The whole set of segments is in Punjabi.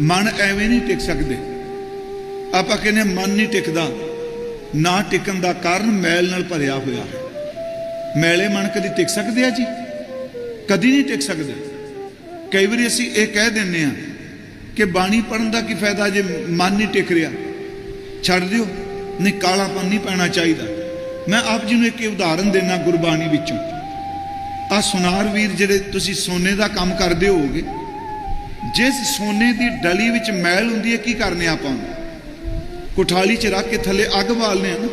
ਮਨ ਐਵੇਂ ਨਹੀਂ ਟਿਕ ਸਕਦੇ। ਆਪਾਂ ਕਹਿੰਦੇ ਹਾਂ, ਮਨ ਨਹੀਂ ਟਿਕਦਾ। ਨਾ ਟਿਕਣ ਦਾ ਕਾਰਨ ਮੈਲ ਨਾਲ ਭਰਿਆ ਹੋਇਆ ਹੈ। ਮੈਲੇ ਮਨ ਕਦੀ ਟਿਕ ਸਕਦੇ ਆ ਜੀ? ਕਦੀ ਨਹੀਂ ਟਿਕ ਸਕਦੇ। ਕਈ ਵਾਰੀ ਅਸੀਂ ਇਹ ਕਹਿ ਦਿੰਨੇ ਆ ਕਿ ਬਾਣੀ ਪੜਨ ਦਾ ਕੀ ਫਾਇਦਾ ਜੇ ਮਨ ਨਹੀਂ ਟਿਕ ਰਿਹਾ? ਛੱਡ ਦਿਓ। ਨਹੀਂ ਕਾਲਾਪਨ ਨਹੀਂ ਪੈਣਾ ਚਾਹੀਦਾ। ਮੈਂ ਆਪ ਜੀ ਨੂੰ ਇੱਕ ਉਦਾਹਰਨ ਦੇਣਾ ਗੁਰਬਾਣੀ ਵਿੱਚੋਂ। ਆ ਸੁਨਾਰ ਵੀਰ ਜਿਹੜੇ ਤੁਸੀਂ ਸੋਨੇ ਦਾ ਕੰਮ ਕਰਦੇ ਹੋਗੇ ਜਿਸ ਸੋਨੇ ਦੀ ਡਲੀ ਵਿੱਚ ਮੈਲ ਹੁੰਦੀ ਹੈ, ਕੀ ਕਰਨੇ ਆਪਾਂ ਉਹਨੂੰ? ਕੁਠਾਲੀ 'ਚ ਰੱਖ ਕੇ ਥੱਲੇ ਅੱਗ ਬਾਲਨੇ ਆ ਨਾ।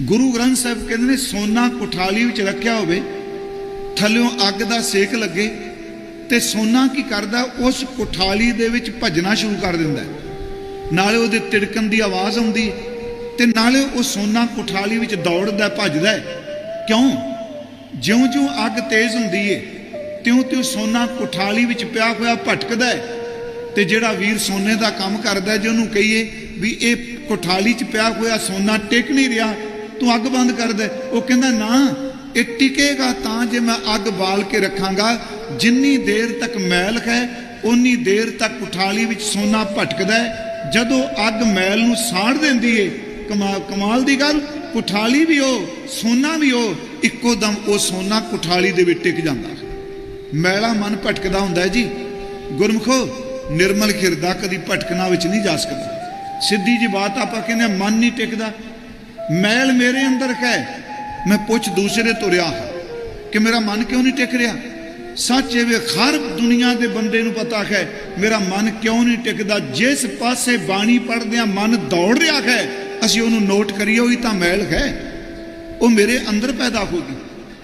ਗੁਰੂ ਗ੍ਰੰਥ ਸਾਹਿਬ ਕਹਿੰਦੇ ਨੇ, ਸੋਨਾ ਕੁਠਾਲੀ ਵਿੱਚ ਰੱਖਿਆ ਹੋਵੇ, ਥੱਲਿਓਂ ਅੱਗ ਦਾ ਸੇਕ ਲੱਗੇ, ਤੇ ਸੋਨਾ ਕੀ ਕਰਦਾ? ਉਸ ਕੁਠਾਲੀ ਦੇ ਵਿੱਚ ਭਜਣਾ ਸ਼ੁਰੂ ਕਰ ਦਿੰਦਾ ਨਾਲੇ ਉਹਦੇ ਤਿੜਕਣ ਦੀ ਆਵਾਜ਼ ਆਉਂਦੀ ਹੈ, ਤੇ ਨਾਲੇ ਉਹ ਸੋਨਾ ਕੁਠਾਲੀ ਵਿੱਚ ਦੌੜਦਾ, ਭੱਜਦਾ ਕਿਉਂ? ਜਿਉਂ-ਜਿਉਂ ਅੱਗ ਤੇਜ਼ ਹੁੰਦੀ ਏ ਤਿਉਂ-ਤਿਉਂ ਸੋਨਾ ਕੁਠਾਲੀ ਵਿੱਚ ਪਿਆ ਹੋਇਆ ਭਟਕਦਾ ਹੈ ਤੇ ਜਿਹੜਾ ਵੀਰ ਸੋਨੇ ਦਾ ਕੰਮ ਕਰਦਾ ਜੇ ਉਹਨੂੰ ਕਹੀਏ ਵੀ ਇਹ ਕੁਠਾਲੀ 'ਚ ਪਿਆ ਹੋਇਆ ਸੋਨਾ ਟਿਕ ਨਹੀਂ ਰਿਹਾ, ਤੂੰ ਅੱਗ ਬੰਦ ਕਰ ਦੇ। ਉਹ ਕਹਿੰਦਾ, ਨਾ, ਇਹ ਟਿਕੇਗਾ ਤਾਂ ਜੇ ਮੈਂ ਅੱਗ ਬਾਲ ਕੇ ਰੱਖਾਂਗਾ। ਜਿੰਨੀ ਦੇਰ ਤੱਕ ਮੈਲ ਹੈ ਉਨੀ ਦੇਰ ਤੱਕ ਕੁਠਾਲੀ ਵਿੱਚ ਸੋਨਾ ਭਟਕਦਾ ਹੈ। ਜਦੋਂ ਅੱਗ ਮੈਲ ਨੂੰ ਸਾੜ ਦਿੰਦੀ ਏ, ਕਮਾਲ ਕਮਾਲ ਦੀ ਗੱਲ, ਕੁਠਾਲੀ ਵੀ ਉਹ ਸੋਨਾ ਵੀ ਉਹ ਇੱਕੋ ਦਮ ਉਹ ਸੋਨਾ ਕੁਠਾਲੀ ਦੇ ਵਿੱਚ ਟਿਕ ਜਾਂਦਾ। ਮੈਲਾ ਮਨ ਭਟਕਦਾ ਹੁੰਦਾ ਜੀ। ਗੁਰਮਖੋ, ਨਿਰਮਲ ਖਿਰਦਾ ਕਦੀ ਭਟਕਣਾ ਵਿੱਚ ਨਹੀਂ ਜਾ ਸਕਦਾ। ਸਿੱਧੀ ਜੀ ਬਾਤ ਆਪਾਂ ਕਹਿੰਦੇ ਮਨ ਨਹੀਂ ਟਿਕਦਾ। ਮੈਲ ਮੇਰੇ ਅੰਦਰ ਹੈ, ਮੈਂ ਪੁੱਛ ਦੂਸਰੇ ਤੁਰਿਆ ਹਾਂ। ਕਿ ਮੇਰਾ ਮਨ ਕਿਉਂ ਨਹੀਂ ਟਿਕ ਰਿਹਾ? ਸੱਚ ਇਹ ਹਰ ਦੁਨੀਆ ਦੇ ਬੰਦੇ ਨੂੰ ਪਤਾ ਹੈ, ਮੇਰਾ ਮਨ ਕਿਉਂ ਨਹੀਂ ਟਿਕਦਾ? ਜਿਸ ਪਾਸੇ ਬਾਣੀ ਪੜਦਿਆਂ ਮਨ ਦੌੜ ਰਿਹਾ ਹੈ, ਅਸੀਂ ਉਹਨੂੰ ਨੋਟ ਕਰੀਏ, ਉਹੀ ਤਾਂ ਮੈਲ ਹੈ। ਉਹ ਮੇਰੇ ਅੰਦਰ ਪੈਦਾ ਹੋ ਗਈ।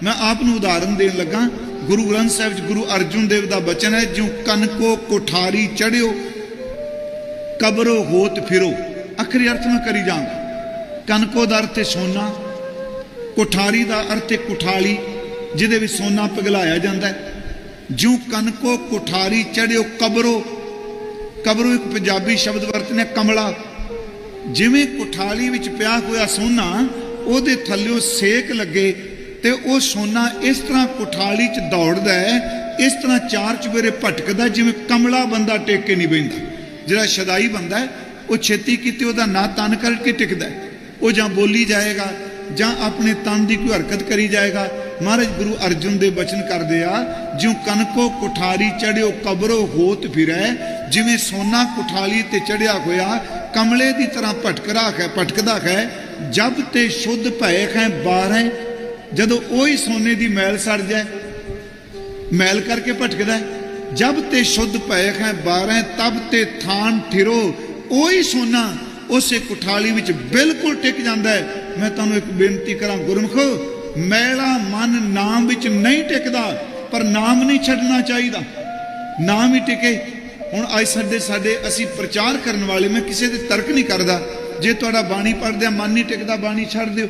ਮੈਂ ਆਪ ਨੂੰ ਉਦਾਹਰਨ ਦੇਣ ਲੱਗਾ ਗੁਰੂ ਗ੍ਰੰਥ ਸਾਹਿਬ ਵਿੱਚ ਗੁਰੂ ਅਰਜੁਨ ਦੇਵ ਦਾ ਬਚਨ ਹੈ, ਜਿਉ ਕਨਕੋ ਕੋਠਾਰੀ ਚੜਿਓ, ਕਬਰੋ ਹੋਤ ਫਿਰੋ। ਅਖਰੀ ਅਰਥ ਮੈਂ ਕਰੀ ਜਾਵਾਂਗਾ ਕਨਕੋ ਦਾ ਅਰਥ ਹੈ ਸੋਨਾ, ਕੋਠਾਰੀ ਦਾ ਅਰਥ ਹੈ ਕੁਠਾਲੀ, ਜਿਹਦੇ ਵਿੱਚ ਸੋਨਾ ਪਿਘਲਾਇਆ ਜਾਂਦਾ ਹੈ। ਜਿਉ ਕਨਕੋ ਕੋਠਾਰੀ ਚੜਿਓ, ਕਬਰੋ ਕਬਰੋ ਇੱਕ ਪੰਜਾਬੀ ਸ਼ਬਦ ਵਰਤਨੇ ਕਮਲਾ। ਜਿਵੇਂ ਕੋਠਾਲੀ ਵਿੱਚ ਪਿਆ ਹੋਇਆ ਸੋਨਾ, ਉਹਦੇ ਥੱਲਿਓ ਸੇਕ ਲੱਗੇ ਤੇ ਉਹ ਸੋਨਾ ਇਸ ਤਰ੍ਹਾਂ ਕੁਠਾਲੀ 'ਚ ਦੌੜਦਾ ਹੈ, ਇਸ ਤਰ੍ਹਾਂ ਚਾਰ ਚੁਫੇਰੇ ਭਟਕਦਾ ਜਿਵੇਂ ਕਮਲਾ ਬੰਦਾ ਟੇਕ ਕੇ ਨਹੀਂ ਬੈਂਦਾ ਜਿਹੜਾ ਸ਼ਦਾਈ ਬੰਦਾ ਉਹ ਛੇਤੀ ਕਿਤੇ ਉਹਦਾ ਨਾ ਤਨ ਕਰਕੇ ਟਿਕਦਾ ਉਹ ਜਾਂ ਬੋਲੀ ਜਾਏਗਾ, ਜਾਂ ਆਪਣੇ ਤਨ ਦੀ ਕੋਈ ਹਰਕਤ ਕਰੀ ਜਾਏਗਾ। ਮਹਾਰਾਜ ਗੁਰੂ ਅਰਜੁਨ ਦੇ ਬਚਨ ਕਰਦੇ ਆ, ਜਿਉ ਕਨਕੋ ਕੁਠਾਰੀ ਚੜਿਓ, ਕਬਰੋ ਹੋਤ ਫਿਰੈ। ਜਿਵੇਂ ਸੋਨਾ ਕੁਠਾਲੀ ਤੇ ਚੜਿਆ ਹੋਇਆ, ਕਮਲੇ ਦੀ ਤਰ੍ਹਾਂ ਭਟਕਰਾ ਹੈ, ਭਟਕਦਾ ਹੈ। ਜਬ ਤੇ ਸ਼ੁੱਧ ਭੈ ਹੈ ਬਾਹਰੈ ਜਦੋਂ ਉਹੀ ਸੋਨੇ ਦੀ ਮੈਲ ਸੜ ਜਾਏ, ਮੈਲ ਕਰਕੇ ਭਟਕਦਾ ਜਬ ਤੇ ਸ਼ੁੱਧ ਭੈ ਹੈ ਬਾਹਰੈ ਤਬ ਤੇ ਥਾਨ ਠਿਰੋ। ਉਹੀ ਸੋਨਾ ਉਸੇ ਕੁਠਾਲੀ ਵਿੱਚ ਬਿਲਕੁਲ ਟਿਕ ਜਾਂਦਾ ਹੈ। ਮੈਂ ਤੁਹਾਨੂੰ ਇੱਕ ਬੇਨਤੀ ਕਰਾਂ, ਗੁਰਮਖੋ, ਮੈਲਾ ਮਨ ਨਾਮ ਵਿੱਚ ਨਹੀਂ ਟਿਕਦਾ, ਪਰ ਨਾਮ ਨਹੀਂ ਛੱਡਣਾ ਚਾਹੀਦਾ। ਨਾਮ ਹੀ ਟਿਕੇ। ਹੁਣ ਅੱਜ ਸਾਡੇ ਸਾਡੇ ਅਸੀਂ ਪ੍ਰਚਾਰ ਕਰਨ ਵਾਲੇ, ਮੈਂ ਕਿਸੇ ਦੇ ਤਰਕ ਨਹੀਂ ਕਰਦਾ। ਜੇ ਤੁਹਾਡਾ ਬਾਣੀ ਪੜ੍ਹਦਿਆਂ ਮਨ ਨਹੀਂ ਟਿਕਦਾ, ਬਾਣੀ ਛੱਡ ਦਿਓ।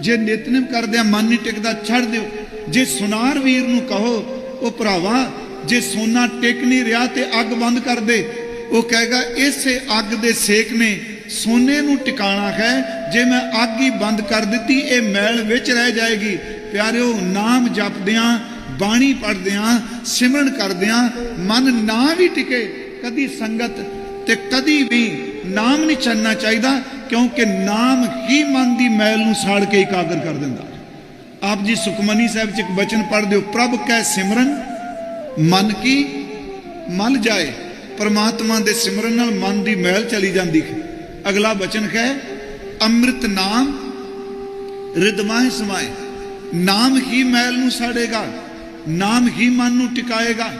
ਜੇ ਨਿਤਨੇਮ ਕਰਦਿਆਂ ਮਨ ਨਹੀਂ ਟਿਕਦਾ, ਛੱਡ ਦਿਓ। ਜੇ ਸੁਨਾਰ ਵੀਰ ਨੂੰ ਕਹੋ, ਉਹ ਭਰਾਵਾ, ਜੇ ਸੋਨਾ ਟਿਕ ਨਹੀਂ ਰਿਹਾ ਤੇ ਅੱਗ ਬੰਦ ਕਰ ਦੇ। ਉਹ ਕਹੇਗਾ, ਇਸੇ ਅੱਗ ਦੇ ਸੇਕ ਨੇ ਸੋਨੇ ਨੂੰ ਟਿਕਾਣਾ ਹੈ, ਜੇ ਮੈਂ ਅੱਗ ਹੀ ਬੰਦ ਕਰ ਦਿੱਤੀ, ਇਹ ਮੈਲ ਵਿੱਚ ਰਹਿ ਜਾਏਗੀ। ਪਿਆਰਿਓ, ਨਾਮ ਜਪਦਿਆਂ, ਬਾਣੀ ਪੜਦਿਆਂ ਸਿਮਰਨ ਕਰਦਿਆਂ, ਮਨ ਨਾ ਵੀ ਟਿਕੇ। ਕਦੀ ਸੰਗਤ ਤੇ ਕਦੀ ਵੀ ਨਾਮ ਨਹੀਂ ਛੱਡਣਾ ਚਾਹੀਦਾ। ਕਿਉਂਕਿ ਨਾਮ ਹੀ ਮਨ ਦੀ ਮੈਲ ਨੂੰ ਸਾੜ ਕੇ ਇਕਾਗਰ ਕਰ ਦਿੰਦਾ। ਆਪ ਜੀ ਸੁਖਮਨੀ ਸਾਹਿਬ ਚ ਇੱਕ ਬਚਨ ਪੜ੍ਹਦੇ ਹੋ, ਪ੍ਰਭ ਕੈ ਸਿਮਰਨ, ਮਨ ਕੀ ਮਲ ਜਾਏ, ਪਰਮਾਤਮਾ ਦੇ ਸਿਮਰਨ ਨਾਲ ਮਨ ਦੀ ਮੈਲ ਚਲੀ ਜਾਂਦੀ ਹੈ। ਅਗਲਾ ਬਚਨ ਹੈ, ਅੰਮ੍ਰਿਤ ਨਾਮ ਰਿਦਮਾਏ ਸਮਾਏ, ਨਾਮ ਹੀ ਮੈਲ ਨੂੰ ਸਾੜੇਗਾ, ਨਾਮ ਹੀ ਮਨ ਨੂੰ ਟਿਕਾਏਗਾ।